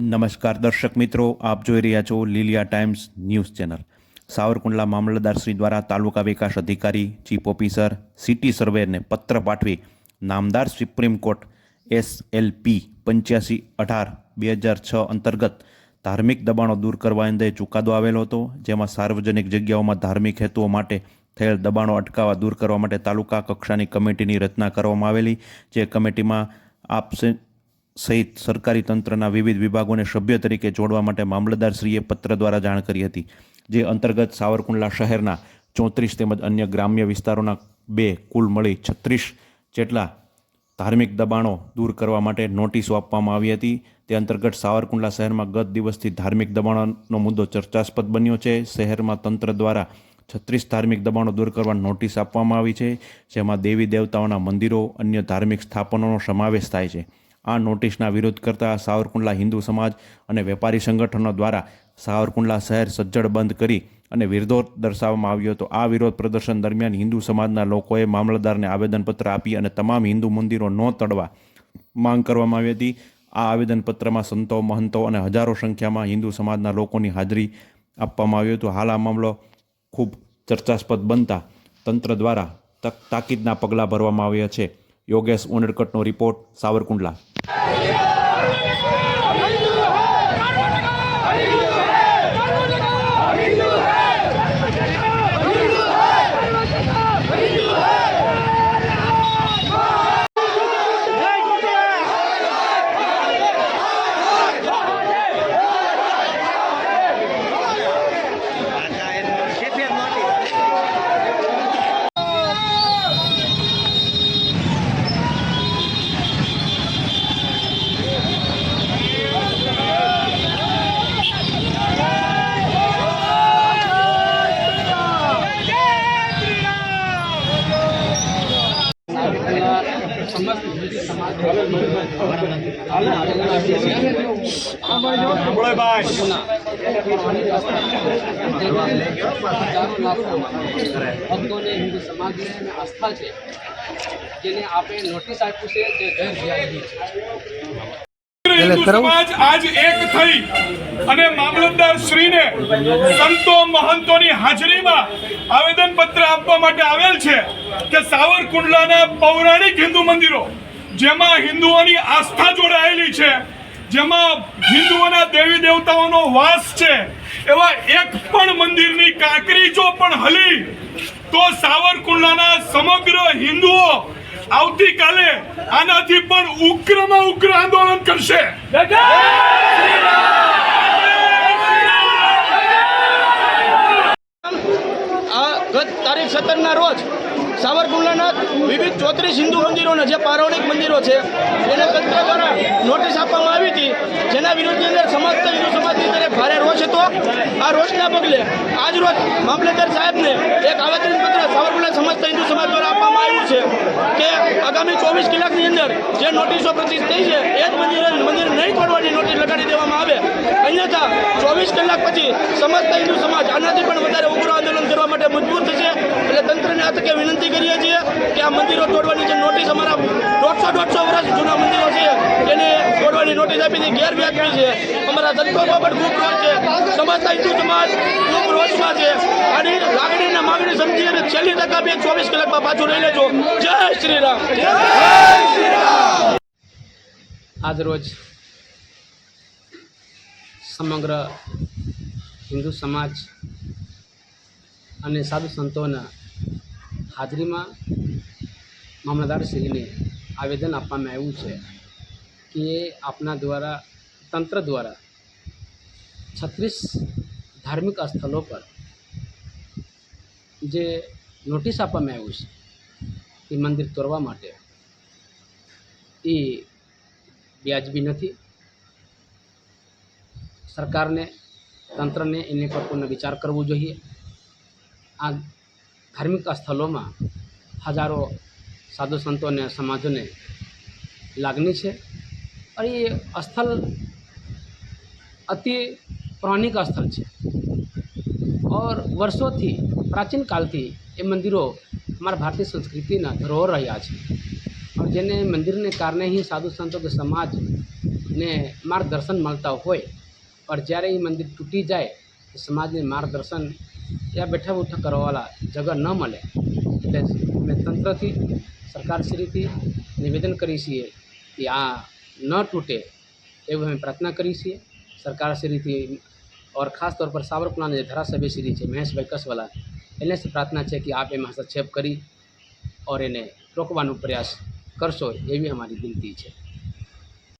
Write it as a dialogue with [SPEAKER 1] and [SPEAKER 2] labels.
[SPEAKER 1] નમસ્કાર દર્શક મિત્રો, આપ જોઈ રહ્યા છો Liliya times news channel. Savarkundla મામલતદારશ્રી દ્વારા તાલુકા વિકાસ અધિકારી, ચીફ ઓફિસર, સિટી સર્વેને પત્ર પાઠવી નામદાર સુપ્રીમ કોર્ટ એસએલપી પંચ્યાસી અઢાર બે હજાર છ અંતર્ગત ધાર્મિક દબાણો દૂર કરવા અંગે ચુકાદો આવેલો હતો, જેમાં સાર્વજનિક જગ્યાઓમાં ધાર્મિક હેતુઓ માટે થયેલ દબાણો અટકાવવા દૂર કરવા માટે તાલુકા કક્ષાની કમિટીની રચના કરવામાં આવેલી, જે કમિટીમાં આપ સે- સહિત સરકારી તંત્રના વિવિધ વિભાગોને સભ્ય તરીકે જોડવા માટે મામલતદારશ્રીએ પત્ર દ્વારા જાણ કરી હતી, જે અંતર્ગત સાવરકુંડલા શહેરના ચોત્રીસ તેમજ અન્ય ગ્રામ્ય વિસ્તારોના બે કુલ મળી છત્રીસ જેટલા ધાર્મિક દબાણો દૂર કરવા માટે નોટિસો આપવામાં આવી હતી. તે અંતર્ગત સાવરકુંડલા શહેરમાં ગત દિવસથી ધાર્મિક દબાણોનો મુદ્દો ચર્ચાસ્પદ બન્યો છે. શહેરમાં તંત્ર દ્વારા છત્રીસ ધાર્મિક દબાણો દૂર કરવા નોટિસ આપવામાં આવી છે, જેમાં દેવી દેવતાઓના મંદિરો, અન્ય ધાર્મિક સ્થાપનોનો સમાવેશ થાય છે. આ નોટિસના વિરોધ કરતા સાવરકુંડલા હિન્દુ સમાજ અને વેપારી સંગઠનો દ્વારા સાવરકુંડલા શહેર સજ્જડ બંધ કરી અને વિરોધ દર્શાવવામાં આવ્યો હતો. આ વિરોધ પ્રદર્શન દરમિયાન હિન્દુ સમાજના લોકોએ મામલતદારને આવેદનપત્ર આપી અને તમામ હિન્દુ મંદિરો ન તડવા માંગ કરવામાં આવી હતી. આ આવેદનપત્રમાં સંતો, મહંતો અને હજારો સંખ્યામાં હિન્દુ સમાજના લોકોની હાજરી આપવામાં આવ્યું હતું. હાલ આ મામલો ખૂબ ચર્ચાસ્પદ બનતા તંત્ર દ્વારા તક તાકીદના પગલાં ભરવામાં આવ્યા છે. યોગેશ ઉનડકટનો રિપોર્ટ સાવરકુંડલા. Yeah.
[SPEAKER 2] ભક્તોને હિન્દુ સમાજને આસ્થા છે જેને આપણે નોટિસ આપ્યું છે જે ગેર વ્યાજબી છે.
[SPEAKER 3] હિન્દુ સમાજ આજ એક થઈ અને મામલતદાર શ્રીને સંતો મહંતોની હાજરીમાં આવેદન પત્ર આપવા માટે આવેલ છે કે સાવરકુંડલાના પૌરાણિક હિન્દુ મંદિરો જેમાં હિન્દુઓની આસ્થા જોડાયેલી છે જેમાં હિન્દુઓના દેવી દેવતાઓનો વાસ છે એવા એક પણ મંદિરની કાંકરી જો પણ હલી તો સાવરકુંડલાના સમગ્ર હિન્દુઓ આવતીકાલે આનાથી પણ ઉગ્રમાં ઉગ્ર આંદોલન કરશે.
[SPEAKER 4] આ ગત તારીખ સત્તરના રોજ સાવરકુંડલાના વિવિધ ચોત્રીસ હિન્દુ મંદિરોના જે પૌરાણિક મંદિરો છે એને તંત્ર દ્વારા નોટિસ આપવામાં આવી હતી જેના વિરોધની અંદર સમસ્ત હિન્દુ સમાજની અંદર ભારે રોષ હતો. આ રોષના પગલે આજ રોજ મામલતદાર સાહેબને એક આવેદનપત્ર સાવરકુંડલા સમસ્ત હિન્દુ સમાજ દ્વારા આપવામાં આવ્યું છે કે આગામી ચોવીસ કલાકની અંદર જે નોટિસો પ્રતિષ્ઠ થઈ છે, એ જ મંદિર મંદિર નહીં તોડવાની નોટિસ લગાડી દેવામાં આવે. અન્યથા, ચોવીસ કલાક પછી સમસ્ત હિન્દુ સમાજ, આનાથી પણ વધારે ઉગ્ર આંદોલન કરવા માટે મજબૂર થશે. એટલે તંત્રને આ તકે વિનંતી કરીએ છીએ કે આ મંદિરો તોડવાની જે નોટિસ અમારા દોઢસો દોઢસો વર્ષ જૂના મંદિરો છે, એને તોડવાની નોટિસ આપી હતી ગેરવ્યાજબી છે. અમારા સંતોમાં પણ ખૂબ રોષ છે. સમાજના હિન્દુ સમાજ ખૂબ રોષમાં છે. આની લાગણીને માગણી સમજી અને છેલ્લી તક બે ચોવીસ કલાકમાં પાછું લઈ લેજો. જય શ્રી રામ
[SPEAKER 2] આજ રોજ સમગ્ર હિન્દુ સમાજ અને સાધુ સંતોના હાજરીમાં મામલતદારશ્રીને આવેદન આપવામાં આવ્યું છે કે આપના દ્વારા તંત્ર દ્વારા છત્રીસ ધાર્મિક સ્થળો પર જે નોટિસ આપવામાં આવ્યું છે એ મંદિર તોડવા માટે, એ વ્યાજબી નથી. સરકારને, તંત્રને એની પર પૂર્ણ વિચાર કરવો જોઈએ. આ ધાર્મિક સ્થળોમાં હજારો સાધુ સંતો અને સમાજોને લાગણી છે. અને એ સ્થળ અતિ પૌરાણિક સ્થળ છે. ઓર વર્ષોથી પ્રાચીન કાળથી એ મંદિરો અમારા ભારતીય સંસ્કૃતિના ધરોહર રહ્યા છે. જેને મંદિરને કારણે હિ સાધુ સંતો કે સમાજને માર્ગદર્શન મળતા હોય પણ જ્યારે એ મંદિર તૂટી જાય, તો સમાજને માર્ગદર્શન ત્યાં બેઠા ઉઠા કરવાવાળા જગ્યા ન મળે. એટલે અમે તંત્રથી, સરકારશ્રીથી નિવેદન કરીએ છીએ કે આ ન તૂટે, એવું અમે પ્રાર્થના કરીએ છીએ. સરકારશ્રીથી और खास तौर पर सावरकुंडला જે ધારાસભ્ય શ્રી છે મહેશભાઈ કસવાલા એને જ પ્રાર્થના છે કે આપ એમાં હસ્તક્ષેપ કરી ઓર એને રોકવાનો પ્રયાસ કરશો એવી અમારી વિનંતી છે